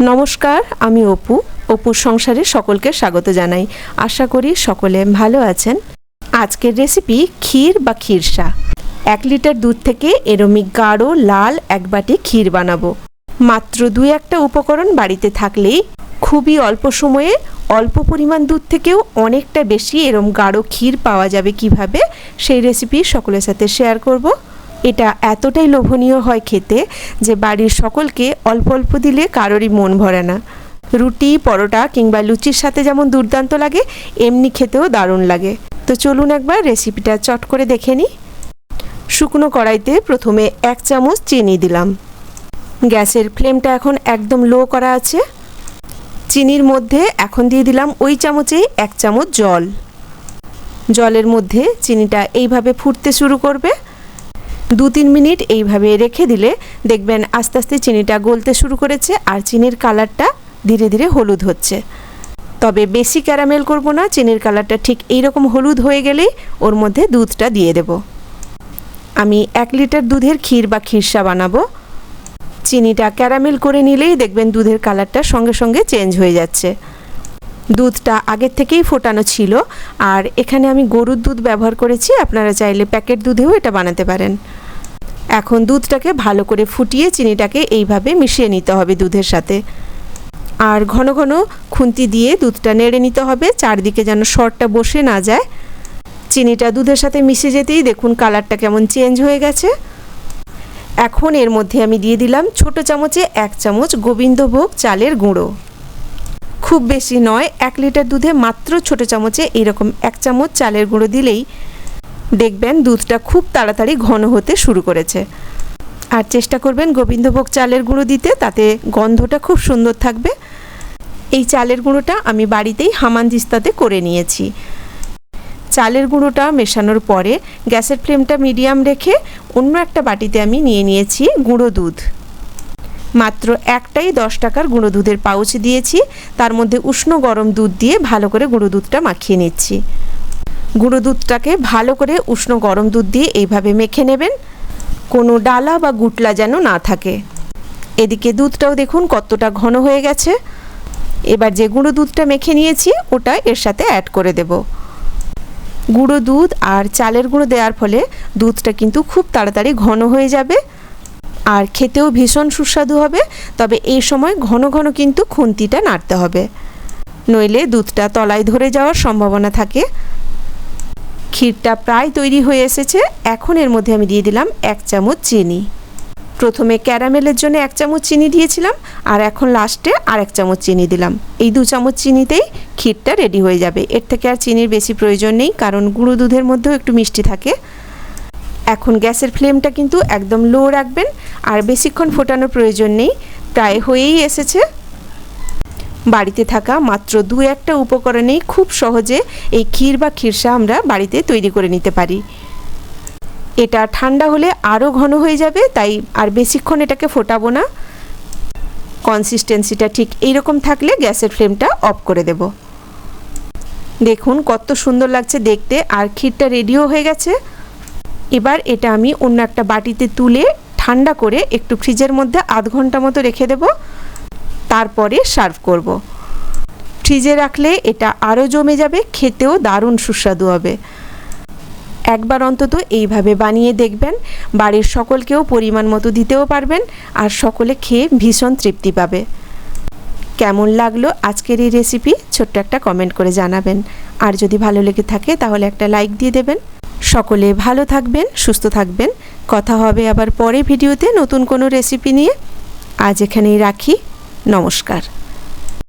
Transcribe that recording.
নমস্কার, আমি অপু। অপুর সংসারে সকলকে স্বাগত জানাই। আশা করি সকলে ভালো আছেন। আজকের রেসিপি ক্ষীর বা ক্ষীরসা। এক লিটার দুধ থেকে এরমি গাঢ়, লাল এক বাটি ক্ষীর বানাবো। মাত্র দু একটা উপকরণ বাড়িতে থাকলেই খুবই অল্প সময়ে অল্প পরিমাণ দুধ থেকেও অনেকটা বেশি এরম গাঢ় ক্ষীর পাওয়া যাবে কীভাবে, সেই রেসিপি সকলের সাথে শেয়ার করব। এটা এতটাই লোভনীয় হয় খেতে যে বাড়ির সকলকে অল্প অল্প দিলে কারোরই মন ভরে না। রুটি, পরোটা কিংবা লুচির সাথে যেমন দুর্দান্ত লাগে, এমনি খেতেও দারুণ লাগে। তো চলুন একবার রেসিপিটা চট করে দেখে নিই। শুকনো কড়াইতে প্রথমে এক চামচ চিনি দিলাম। গ্যাসের ফ্লেমটা এখন একদম লো করা আছে। চিনির মধ্যে এখন দিয়ে দিলাম ওই চামচেই এক চামচ জল। জলের মধ্যে চিনিটা এইভাবে ফুটতে শুরু করবে। দু তিন মিনিট এইভাবে রেখে দিলে দেখবেন আস্তে আস্তে চিনিটা গলতে শুরু করেছে আর চিনির কালারটা ধীরে ধীরে হলুদ হচ্ছে। তবে বেশি ক্যারামেল করব না, চিনির কালারটা ঠিক এইরকম হলুদ হয়ে গেলেই ওর মধ্যে দুধটা দিয়ে দেব। আমি এক লিটার দুধের ক্ষীর বা ক্ষীরসা বানাবো। চিনিটা ক্যারামেল করে নিলেই দেখবেন দুধের কালারটা সঙ্গে সঙ্গে চেঞ্জ হয়ে যাচ্ছে। দুধটা আগের থেকেই ফোটানো ছিল। আর এখানে আমি গরুর দুধ ব্যবহার করেছি, আপনারা চাইলে প্যাকেট দুধেও এটা বানাতে পারেন। এখন দুধটাকে ভালো করে ফুটিয়ে চিনিটাকে এইভাবে মিশিয়ে নিতে হবে দুধের সাথে। আর ঘন ঘন খুন্তি দিয়ে দুধটা নেড়ে নিতে হবে, চারদিকে যেন শরটা বসে না যায়। চিনিটা দুধের সাথে মিশে যেতেই দেখুন কালারটা কেমন চেঞ্জ হয়ে গেছে। এখন এর মধ্যে আমি দিয়ে দিলাম ছোট চামচে এক চামচ গোবিন্দভোগ চালের গুঁড়ো। খুব বেশি নয়, এক লিটার দুধে মাত্র ছোট চামচে এরকম এক চামচ চালের গুঁড়ো দিলেই দেখবেন দুধটা খুব তাড়াতাড়ি ঘন হতে শুরু করেছে। আর চেষ্টা করবেন গোবিন্দভোগ চালের গুঁড়ো দিতে, তাতে গন্ধটা খুব সুন্দর থাকবে। এই চালের গুঁড়োটা আমি বাড়িতেই হামানদিস্তাতে করে নিয়েছি। চালের গুঁড়োটা মেশানোর পরে গ্যাসের ফ্লেমটা মিডিয়াম রেখে অন্য একটা বাটিতে আমি নিয়ে নিয়েছি গুঁড়ো দুধ। মাত্র একটাই দশ টাকার গুঁড়ো দুধের পাউচ দিয়েছি। তার মধ্যে উষ্ণ গরম দুধ দিয়ে ভালো করে গুঁড়ো দুধটা মাখিয়ে নিচ্ছি। গুঁড়ো দুধটাকে ভালো করে উষ্ণ গরম দুধ দিয়ে এইভাবে মেখে নেবেন। কোনো ডালা বা গুটলা যেন না থাকে। এদিকে দুধটাও দেখুন কতটা ঘন হয়ে গেছে। এবার যে গুঁড়ো দুধটা মেখে নিয়েছি, ওটা এর সাথে অ্যাড করে দেব। গুঁড়ো দুধ আর চালের গুঁড়ো দেওয়ার ফলে দুধটা কিন্তু খুব তাড়াতাড়ি ঘন হয়ে যাবে। আর খেতেও ভীষণ সুস্বাদু হবে, তবে এই সময় ঘন ঘন কিন্তু খুন্তিটা নাড়তে হবে। নইলে দুধটা তলায় ধরে যাওয়ার সম্ভাবনা থাকে। ক্ষীরটা প্রায় তৈরি হয়ে এসেছে, এখন এর মধ্যে আমি দিয়ে দিলাম এক চামচ চিনি। প্রথমে ক্যারামেলের জন্য এক চামচ চিনি দিয়েছিলাম, আর এখন লাস্টে আর এক চামচ চিনি দিলাম। এই দু চামচ চিনিতেই ক্ষীরটা রেডি হয়ে যাবে। এর থেকে আর চিনির বেশি প্রয়োজন নেই, কারণ গুঁড়ো দুধের মধ্যেও একটু মিষ্টি থাকে। এখন গ্যাসের ফ্লেমটা কিন্তু একদম লো রাখবেন আর বেশিক্ষণ ফোটানোর প্রয়োজন নেই, প্রায় হয়েই এসেছে। বাড়িতে থাকা মাত্র দু একটা উপকরণেই খুব সহজে এই ক্ষীর বা ক্ষীরসা আমরা বাড়িতে তৈরি করে নিতে পারি। এটা ঠান্ডা হলে আরও ঘন হয়ে যাবে, তাই আর বেশিক্ষণ এটাকে ফোটাবো না। কনসিস্টেন্সিটা ঠিক এইরকম থাকলে গ্যাসের ফ্লেমটা অফ করে দেব। দেখুন কত সুন্দর লাগছে দেখতে, আর ক্ষীরটা রেডিও হয়ে গেছে। এবার এটা আমি অন্য একটা বাটিতে তুলে ঠান্ডা করে একটু ফ্রিজের মধ্যে আধ ঘণ্টা মতো রেখে দেব। তারপরে সার্ভ করব। ফ্রিজে রাখলে এটা আরও জমে যাবে, খেতেও দারুণ সুস্বাদু হবে। একবার অন্তত এইভাবে বানিয়ে দেখবেন, বাড়ির সকলকেও পরিমাণ মতো দিতেও পারবেন আর সকলে খেয়ে ভীষণ তৃপ্তি পাবে। কেমন লাগল আজকের এই রেসিপি ছোট্ট একটা কমেন্ট করে জানাবেন। আর যদি ভালো লেগে থাকে তাহলে একটা লাইক দিয়ে দেবেন। সকলে ভালো থাকবেন, সুস্থ থাকবেন। কথা হবে আবার পরে ভিডিওতে নতুন কোনো রেসিপি নিয়ে। আজ এখানেই রাখি। নমস্কার।